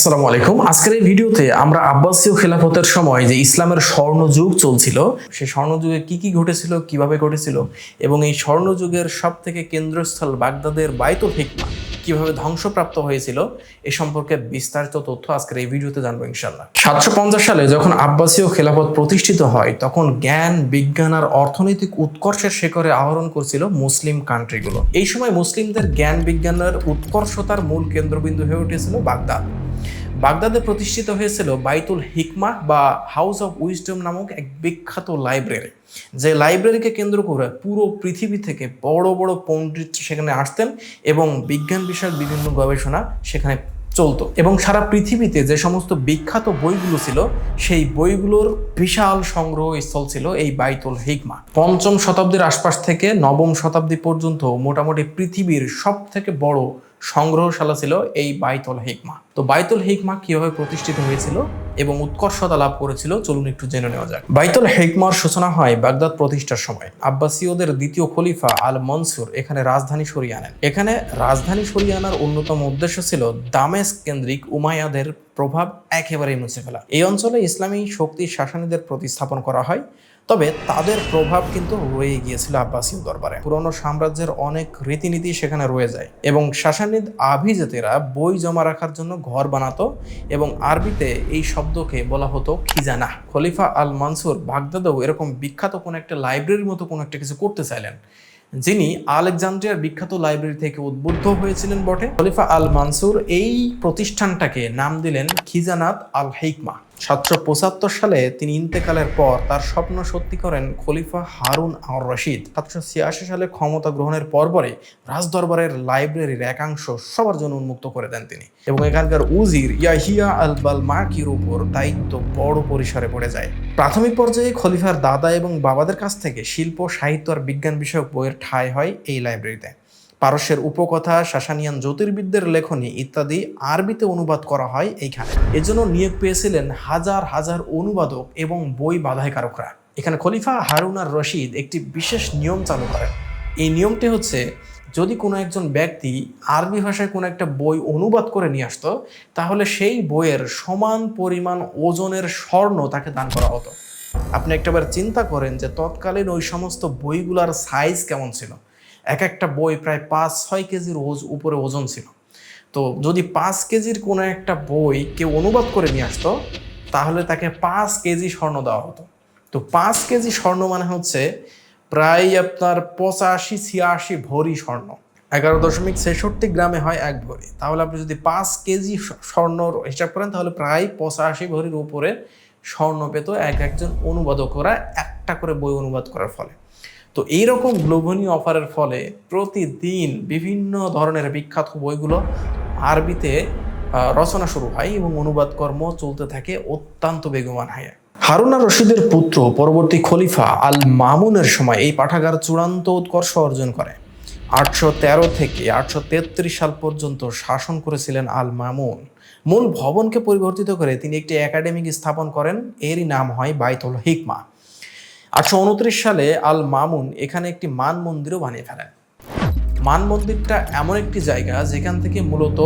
আসসালামু আলাইকুম। আজকের এই ভিডিওতে আমরা আব্বাসীয় খেলাফতের সময় যে ইসলামের স্বর্ণযুগ চলছিল সেই স্বর্ণযুগে কি কি ঘটেছিল, কীভাবে ঘটেছিল এবং এই স্বর্ণযুগের সব থেকে কেন্দ্রস্থল বাগদাদের বাইতুল হিকমা কীভাবে ধ্বংসপ্রাপ্ত হয়েছিল, এ সম্পর্কে বিস্তারিত তথ্য আজকের এই ভিডিওতে জানব ইনশাল্লাহ সাতশো পঞ্চাশ সালে যখন আব্বাসীয় খেলাফত প্রতিষ্ঠিত হয়, তখন জ্ঞান, বিজ্ঞান আর অর্থনৈতিক উৎকর্ষের শেখরে আহরণ করছিল মুসলিম কান্ট্রিগুলো এই সময় মুসলিমদের জ্ঞান, বিজ্ঞানের উৎকর্ষতার মূল কেন্দ্রবিন্দু হয়ে উঠেছিল বাগদাদ। বাগদাদে প্রতিষ্ঠিত হয়েছিল বাইতুল হিকমা বা হাউস অফ উইজডম নামক এক বিখ্যাত লাইব্রেরি। যে লাইব্রেরিকে কেন্দ্র করে পুরো পৃথিবী থেকে বড় বড় পণ্ডিত সেখানে আসতেন এবং বিজ্ঞান বিষয়ক বিভিন্ন গবেষণা সেখানে চলতো। এবং সারা পৃথিবীতে যে সমস্ত বিখ্যাত বইগুলো ছিল, সেই বইগুলোর বিশাল সংগ্রহ স্থল ছিল এই বাইতুল হিকমা। পঞ্চম শতাব্দীর আশপাশ থেকে নবম শতাব্দী পর্যন্ত মোটামুটি পৃথিবীর সব থেকে বড় সংগ্রহশালা ছিল এই বাইতুল হিকমা। তো বাইতুল হিকমা কীভাবে প্রতিষ্ঠিত হয়েছিল এবং উৎকর্ষতা লাভ করেছিল, চলুন একটু জেনে নেওয়া যাক। বাইতুল হেকমার সূচনা হয় বাগদাদ প্রতিষ্ঠার সময়। আব্বাসীয়দের দ্বিতীয় খলিফা আল মনসুর এখানে রাজধানী সরিয়ে আনেন। এখানে রাজধানী সরিয়ে আনার অন্যতম উদ্দেশ্য ছিল দামেস কেন্দ্রিক উমায়াদের প্রভাব একেবারেই মুছে ফেলা। এই অঞ্চলে ইসলামী শক্তি শাসনীদের প্রতিস্থাপন করা হয়। তবে তাদের প্রভাব কিন্তু রয়ে গিয়েছিল আব্বাসীয় দরবারে। পুরনো সাম্রাজ্যের অনেক রীতিনীতি সেখানে রয়ে যায় এবং শাসানিদ আভিজাতেরা বই জমা রাখার জন্য ঘর বানাতো এবং আরবিতে এই শব্দকে বলা হতো খিজানা। খলিফা আল মানসুর বাগদাদেও এরকম বিখ্যাত কোনো একটা লাইব্রেরির মতো কোনো একটা কিছু করতে চাইলেন। যিনি আলেকজান্দ্রিয়ার বিখ্যাত লাইব্রেরি থেকে উদ্বুদ্ধ হয়েছিলেন বটে। খলিফা আল মানসুর এই প্রতিষ্ঠানটাকে নাম দিলেন খিজানাত আল হেকমা। সাতশো পঁচাত্তর সালে তিনি ইন্তেকালের পর তার স্বপ্ন সত্যি করেন খলিফা হারুন আর রশিদ। সাতশো ছিয়াশি সালে ক্ষমতা গ্রহণের পরপরে রাজদরবারের লাইব্রেরির একাংশ সবার জন্য উন্মুক্ত করে দেন তিনি এবং এখানকার উজির ইয়াহিয়া আল বাল মাকির উপর দায়িত্ব বড় পরিসরে পড়ে যায়। প্রাথমিক পর্যায়ে খলিফার দাদা এবং বাবাদের কাছ থেকে শিল্প, সাহিত্য আর বিজ্ঞান বিষয়ক বইয়ের ঠাঁই হয় এই লাইব্রেরিতে। পারস্যের উপকথা, শাসানিয়ান জ্যোতির্বিদদের লেখনী ইত্যাদি আরবিতে অনুবাদ করা হয় এইখানে। এজন্য নিয়োগ পেয়েছিলেন হাজার হাজার অনুবাদক এবং বই বাধাইকারকরা। এখানে খলিফা হারুন আর রশিদ একটি বিশেষ নিয়ম চালু করেন। এই নিয়মটি হচ্ছে, যদি কোনো একজন ব্যক্তি আরবি ভাষায় কোনো একটা বই অনুবাদ করে নিয়ে আসতো, তাহলে সেই বইয়ের সমান পরিমাণ ওজনের স্বর্ণ তাকে দান করা হতো। আপনি একটাবার চিন্তা করেন যে তৎকালীন ওই সমস্ত বইগুলার সাইজ কেমন ছিল? এক একটা বই প্রায় পাঁচ, ছয় কেজির ওজ, উপরে ওজন ছিল। তো যদি পাঁচ কেজির কোনো একটা বই কেউ অনুবাদ করে নিয়ে আসতো, তাহলে তাকে পাঁচ কেজি স্বর্ণ দেওয়া হতো। তো পাঁচ কেজি স্বর্ণ মানে হচ্ছে প্রায় আপনার পঁচাশি, ছিয়াশি ভরি স্বর্ণ। এগারো দশমিক ছেষট্টি গ্রামে হয় এক ভরি। তাহলে আপনি যদি পাঁচ কেজি স্বর্ণর হিসাব করেন, তাহলে প্রায় পঁচাশি ভরির উপরে স্বর্ণ পেত এক একজন অনুবাদকরা একটা করে বই অনুবাদ করার ফলে। তো এইরকম লোভনীয় অফারের ফলে প্রতিদিন বিভিন্ন ধরনের বিখ্যাত বইগুলো আরবিতে রচনা শুরু হয় এবং অনুবাদ কর্ম চলতে থাকে অত্যন্ত বেগমান হয় হারুনা রশিদের পুত্র, পরবর্তী খলিফা আল মামুনের সময় এই পাঠাগার চূড়ান্ত উৎকর্ষ অর্জন করে। আটশো তেরো থেকে আটশো তেত্রিশ সাল পর্যন্ত শাসন করেছিলেন আল মামুন। মূল ভবনকে পরিবর্তিত করে তিনি একটি একাডেমিক স্থাপন করেন। এরই নাম হয় বাইতুল হিকমা। আটশো উনত্রিশ সালে আল মামুন এখানে একটি মান মন্দিরও বানিয়ে ফেলেন। মান মন্দিরটা এমন একটি জায়গা যেখান থেকে মূলত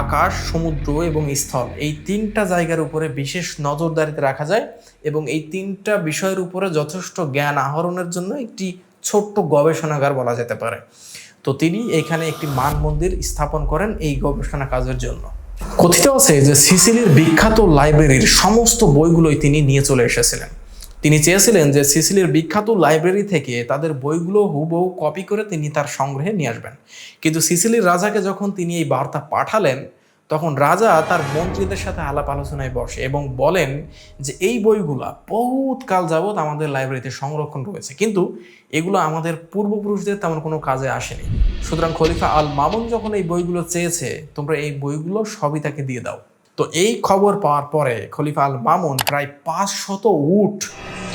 আকাশ, সমুদ্র এবং স্থল এই তিনটা জায়গার উপরে বিশেষ নজরদারিতে রাখা যায় এবং এই তিনটা বিষয়ের উপরে যথেষ্ট জ্ঞান আহরণের জন্য একটি ছোট্ট গবেষণাগার বলা যেতে পারে। তো তিনি এখানে একটি মান মন্দির স্থাপন করেন এই গবেষণা কাজের জন্য। কথিত আছে যে সিসিলির বিখ্যাত লাইব্রেরির সমস্ত বইগুলোই তিনি নিয়ে চলে এসেছিলেন। তিনি চেয়েছিলেন যে সিসিলির বিখ্যাত লাইব্রেরি থেকে তাদের বইগুলো হুবহু কপি করে তিনি তার সংগ্রহে নিয়ে আসবেন। কিন্তু সিসিলির রাজাকে যখন তিনি এই বার্তা পাঠালেন, তখন রাজা তার মন্ত্রীদের সাথে আলাপ আলোচনায় বসে এবং বলেন যে, এই বইগুলা বহুত কাল যাবৎ আমাদের লাইব্রেরিতে সংরক্ষণ রয়েছে, কিন্তু এগুলো আমাদের পূর্বপুরুষদের তেমন কোনো কাজে আসেনি। সুতরাং খলিফা আল মামুন যখন এই বইগুলো চেয়েছে, তোমরা এই বইগুলো সবই তাকে দিয়ে দাও। তো এই খবর পাওয়ার পরে খলিফা আল মামুন প্রায় পাঁচ শত উট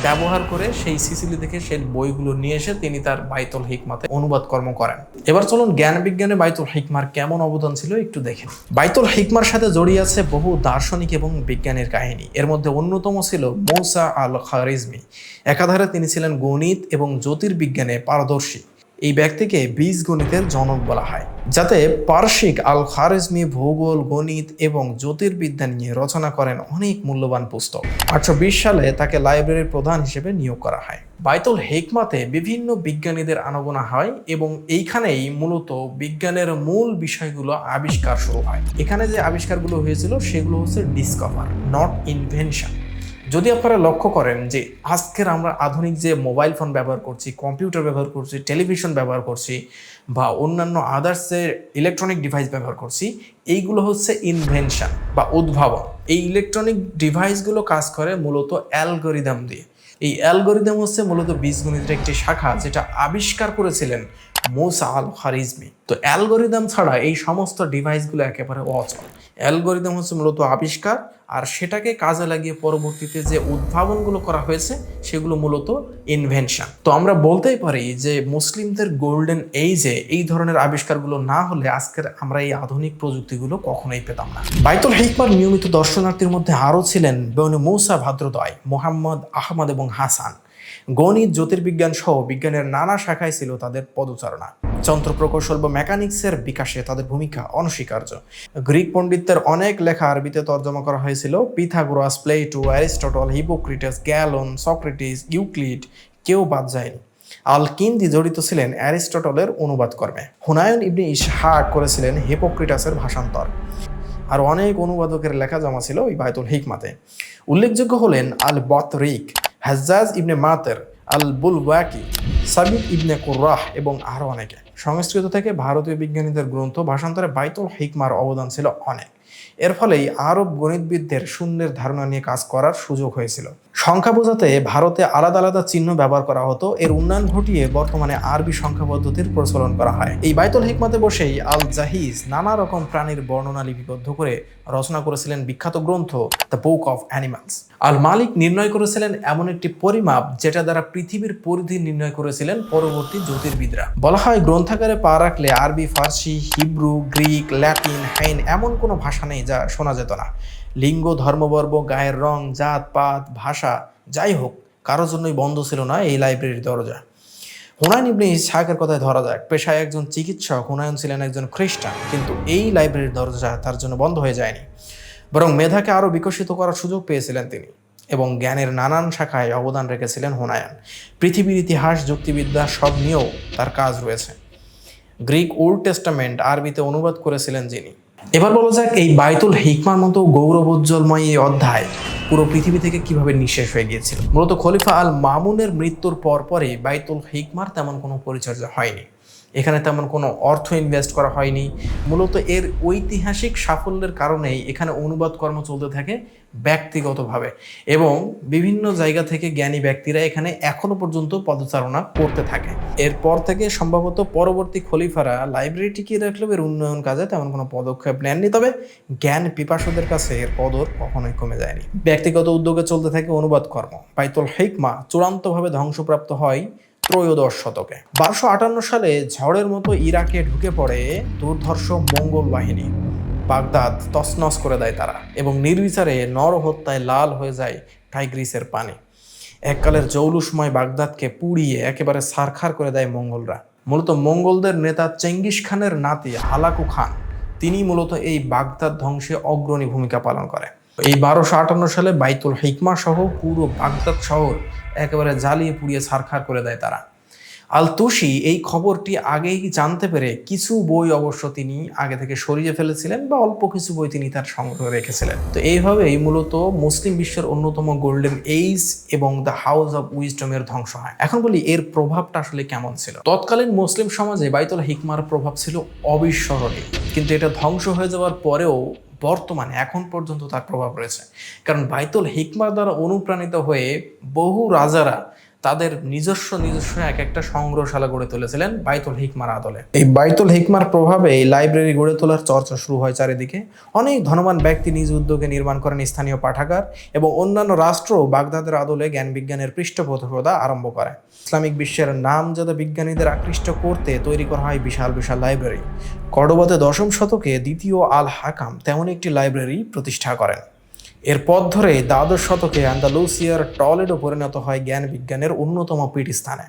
ব্যবহার করে সেই সিসিলি থেকে সেই বইগুলো নিয়ে এসে তিনি তার বাইতুল হিকমাতে অনুবাদ কর্ম করেন। এবার চলুন জ্ঞান বিজ্ঞানে বাইতুল হিকমার কেমন অবদান ছিল একটু দেখেন বাইতুল হিকমার সাথে জড়িয়ে আছে বহু দার্শনিক এবং বিজ্ঞানের কাহিনী। এর মধ্যে অন্যতম ছিল মৌসা আল খারিজমি একাধারে তিনি ছিলেন গণিত এবং জ্যোতির্বিজ্ঞানে পারদর্শী। এই ব্যক্তিকে বীজগণিতের জনক বলা হয়, যাতে পার্শ্বিক আল খারেজমি ভূগোল, গণিত এবং জ্যোতির্বিদ্যা নিয়ে রচনা করেন অনেক মূল্যবান পুস্তক। আটশো বিশ সালে তাকে লাইব্রেরির প্রধান হিসেবে নিয়োগ করা হয়। বাইতুল হেকমাতে বিভিন্ন বিজ্ঞানীদের আনাগোনা হয় এবং এইখানেই মূলত বিজ্ঞানের মূল বিষয়গুলো আবিষ্কার শুরু হয়। এখানে যে আবিষ্কারগুলো হয়েছিল, সেগুলো হচ্ছে ডিসকভার নট ইনভেনশন যদি আপনারা লক্ষ্য করেন যে আজকের আমরা আধুনিক যে মোবাইল ফোন ব্যবহার করছি, কম্পিউটার ব্যবহার করছি, টেলিভিশন ব্যবহার করছি বা অন্যান্য আদার্সের ইলেকট্রনিক ডিভাইস ব্যবহার করছি, এইগুলো হচ্ছে ইনভেনশন বা উদ্ভাবন। এই ইলেকট্রনিক ডিভাইসগুলো কাজ করে মূলত অ্যালগোরিদম দিয়ে। এই অ্যালগোরিদম হচ্ছে মূলত বীজগণিতের একটি শাখা যেটা আবিষ্কার করেছিলেন মোসা আল খারিজমি তো অ্যালগোরিদম ছাড়া এই সমস্ত ডিভাইসগুলো একেবারে অচল। অ্যালগোরিদম হচ্ছে মূলত আবিষ্কার আর সেটাকে কাজে লাগিয়ে পরবর্তীতে যে উদ্ভাবনগুলো করা হয়েছে, সেগুলো মূলত ইনভেনশন তো আমরা বলতেই পারি যে মুসলিমদের গোল্ডেন এইজে এই ধরনের আবিষ্কারগুলো না হলে আজকের আমরা এই আধুনিক প্রযুক্তিগুলো কখনোই পেতাম না। বাইতুল হিকমার নিয়মিত দর্শনার্থীর মধ্যে আরও ছিলেন বনু মৌসা ভাদ্রদয়, মোহাম্মদ আহমদ এবং হাসান। গণিত, জ্যোতির্বিজ্ঞান সহ বিজ্ঞানের নানা শাখায় ছিল তাদের পদচারণা। যন্ত্র প্রকৌশল বা মেকানিক্সের বিকাশে তাদের ভূমিকা অনস্বীকার্য। গ্রিক পণ্ডিতদের অনেক লেখা আরবিতে তর্জমা করা হয়েছিল। Pythagoras, Plato, Aristotle, Hippocrates Galen Socrates, Euclid, কেউ বাদ যায়নি। আল কিন্দি জড়িত ছিলেন অ্যারিস্টটলের অনুবাদ কর্মে হুনায়ন ইবনে ইসহাক করেছিলেন হিপোক্রিটাসের ভাষান্তর। আর অনেক অনুবাদকের লেখা জমা ছিল ওই বায়তুল হিকমাতে। উল্লেখযোগ্য হলেন আল বতরিক হাজ্জাজ ইবনে মাতের আল বুলওয়াকি সাবিদ ইবনে কুর্রাহ এবং আরও অনেকে। সংস্কৃত থেকে ভারতীয় বিজ্ঞানীদের গ্রন্থ ভাষান্তরে বাইতুল হিকমার অবদান ছিল অনেক। এর ফলেই আরব গণিতবিদদের শূন্যের ধারণা নিয়ে কাজ করার সুযোগ হয়েছিল। সংখ্যা বোঝাতে ভারতে আলাদা আলাদা চিহ্ন ব্যবহার করা হতো। এর উন্নয়ন ঘটিয়ে বর্তমানে আরবি সংখ্যা পদ্ধতির প্রচলন করা হয়। এই বাইতুল হিকমাতে বসেই আল জাহিজ নানা রকম প্রাণীর বর্ণনা লিপিবদ্ধ করে রচনা করেছিলেন বিখ্যাত গ্রন্থ দ্য বুক অফ অ্যানিমালস। আল মালিক নির্ণয় করেছিলেন এমন একটি পরিমাপ যেটা দ্বারা পৃথিবীর পরিধি নির্ণয় করেছিলেন পরবর্তী জ্যোতির্বিদরা। বলা হয় গ্রন্থাগারে পা রাখলে আরবি, ফার্সি, হিব্রু, গ্রিক, ল্যাটিন, হাইন এমন কোনো ভাষা নেই যা শোনা যেত না। লিঙ্গ, ধর্মবর্গ, গায়ের রং, জাত, পাত, ভাষা, যাই হোক, কারোর জন্যই বন্ধ ছিল না এই লাইব্রেরির দরজা। হুনায়ন ইবনে ইসহাকের কথায় ধরা যাক, পেশায় একজন চিকিৎসক হুনায়ন ছিলেন একজন খ্রিস্টান, কিন্তু এই লাইব্রেরির দরজা তার জন্য বন্ধ হয়ে যায়নি। বরং মেধাকে আরও বিকশিত করার সুযোগ পেয়েছিলেন তিনি এবং জ্ঞানের নানান শাখায় অবদান রেখেছিলেন হুনায়ন পৃথিবীর ইতিহাস, যুক্তিবিদ্যা সব নিয়েও তার কাজ রয়েছে। গ্রিক ওল্ড টেস্টামেন্ট আরবিতে অনুবাদ করেছিলেন যিনি। এবার বলা যাক এই বাইতুল হিকমার মতো গৌরবোজ্জ্বলময় এই অধ্যায় পুরো পৃথিবী থেকে কীভাবে নিঃশেষ হয়ে গিয়েছিল? মূলত খলিফা আল মামুনের মৃত্যুর পর পরে বাইতুল হিকমার তেমন কোনো পরিচর্যা হয়নি। এখানে তেমন কোনো অর্থ ইনভেস্ট করা হয়নি। মূলত এর ঐতিহাসিক সাফল্যের কারণেই এখানে অনুবাদ কর্ম চলতে থাকে ব্যক্তিগতভাবে এবং বিভিন্ন জায়গা থেকে জ্ঞানী ব্যক্তিরা এখানে এখনও পর্যন্ত পদচারণা করতে থাকে। এরপর থেকে সম্ভবত পরবর্তী খলিফারা লাইব্রেরি টিকিয়ে রাখলেও এর উন্নয়ন কাজে তেমন কোনো পদক্ষেপ নেননি, তবে জ্ঞান পিপাসুদের কাছে এর কদর কখনোই কমে যায়নি। ব্যক্তিগত উদ্যোগে চলতে থাকে অনুবাদ কর্ম। বাইতুল হিকমা চূড়ান্তভাবে ধ্বংসপ্রাপ্ত হয় ত্রয়োদশ শতকে। বারোশো আটান্ন সালে ঝড়ের মতো ইরাকে ঢুকে পড়ে দুর্ধর্ষ মঙ্গল বাহিনী। বাগদাদ তছনছ করে দেয় তারা এবং নির্বিচারে নরহত্যায় লাল হয়ে যায় টাইগ্রিসের পানি। এককালের জৌলুসময় বাগদাদকে পুড়িয়ে একেবারে সারখার করে দেয় মঙ্গলরা। মূলত মঙ্গলদের নেতা চেঙ্গিস খানের নাতি হালাকু খান, তিনি মূলত এই বাগদাদ ধ্বংসে অগ্রণী ভূমিকা পালন করে। এই বারোশো আটান্ন সালে বাইতুল হিকমা সহ পুরো বাগদাদ শহর একেবারে জ্বালিয়ে পুড়িয়ে সারখার করে দেয় তারা। আল তুষি এই খবরটি আগেই জানতে পেরে কিছু বই অবশ্য তিনি আগে থেকে সরিয়ে ফেলেছিলেন বা অল্প কিছু বই তিনি তার সংগ্রহে রেখেছিলেন। তো এইভাবেই মূলত মুসলিম বিশ্বের অন্যতম গোল্ডেন এইজ এবং দ্য হাউস অফ উইজডমের ধ্বংস হয়। এখন বলি, এর প্রভাবটা আসলে কেমন ছিল? তৎকালীন মুসলিম সমাজে বাইতুল হিকমার প্রভাব ছিল অবিস্মরণীয়। কিন্তু এটা ধ্বংস হয়ে যাওয়ার পরেও বর্তমানে এখন পর্যন্ত তার প্রভাব রয়েছে। কারণ বাইতুল হিকমার দ্বারা অনুপ্রাণিত হয়ে বহু রাজারা তাদের নিজস্ব নিজস্ব এক একটা সংগ্রহশালা গড়ে তুলেছিলেন বাইতুল হিকমার আদলে। এই বাইতুল হিকমার প্রভাবে এই লাইব্রেরি গড়ে তোলার চর্চা শুরু হয় চারিদিকে। অনেক ধনবান ব্যক্তি নিজ উদ্যোগে নির্মাণ করেন স্থানীয় পাঠাগার এবং অন্যান্য রাষ্ট্র বাগদাদের আদলে জ্ঞান বিজ্ঞানের পৃষ্ঠপোষকতা আরম্ভ করে। ইসলামিক বিশ্বের নামজাদা বিজ্ঞানীদের আকৃষ্ট করতে তৈরি করা হয় বিশাল বিশাল লাইব্রেরি। কর্ডোবাতে দশম শতকে দ্বিতীয় আল হাকাম তেমন একটি লাইব্রেরি প্রতিষ্ঠা করেন। এর পথ ধরে দ্বাদশ শতকে আন্দালুসিয়ার টলেডো পরিণত হয় জ্ঞান বিজ্ঞানের অন্যতম পীঠস্থানে।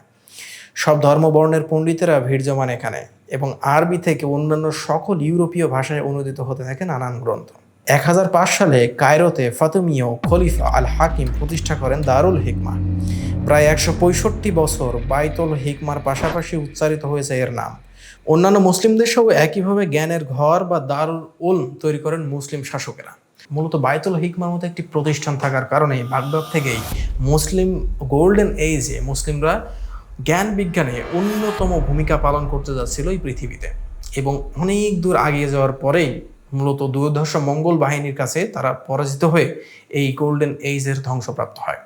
সব ধর্মবর্ণের পণ্ডিতেরা ভিড় জমান এখানে এবং আরবি থেকে অন্যান্য সকল ইউরোপীয় ভাষায় অনুদিত হতে থাকে নানান গ্রন্থ। এক হাজার পাঁচ সালে কায়রোতে ফাতুমীয় খলিফা আল হাকিম প্রতিষ্ঠা করেন দারুল হিকমা। প্রায় একশো পঁয়ষট্টি বছর বাইতুল হিকমার পাশাপাশি উচ্চারিত হয়েছে এর নাম। অন্যান্য মুসলিম দেশেও একইভাবে জ্ঞানের ঘর বা দারুল উল তৈরি করেন মুসলিম শাসকেরা। মূলত বাইতুল হিকমার মতো একটি প্রতিষ্ঠান থাকার কারণে বাগদাদ থেকেই মুসলিম গোল্ডেন এইজে মুসলিমরা জ্ঞান বিজ্ঞানে অন্যতম ভূমিকা পালন করতে যাচ্ছিল এই পৃথিবীতে। এবং অনেক দূর আগিয়ে যাওয়ার পরেই মূলত দুর্ধর্ষ মঙ্গল বাহিনীর কাছে তারা পরাজিত হয়ে এই গোল্ডেন এইজের ধ্বংসপ্রাপ্ত হয়।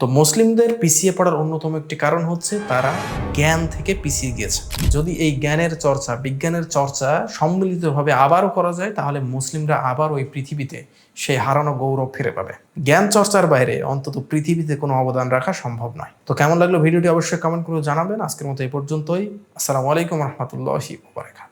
তো মুসলিমদের পিছিয়ে পড়ার অন্যতম একটি কারণ হচ্ছে তারা জ্ঞান থেকে পিছিয়ে গিয়েছে। যদি এই জ্ঞানের চর্চা, বিজ্ঞানের চর্চা সম্মিলিতভাবে আবারও করা যায়, তাহলে মুসলিমরা আবার ওই পৃথিবীতে সেই হারানো গৌরব ফিরে পাবে। জ্ঞান চর্চার বাইরে অন্তত পৃথিবীতে কোনো অবদান রাখা সম্ভব নয়। তো কেমন লাগল ভিডিওটি অবশ্যই কমেন্ট করে জানাবেন। আজকের মতো এই পর্যন্তই। আসসালামু আলাইকুম রহমতুল্লাহি ওবরাকাত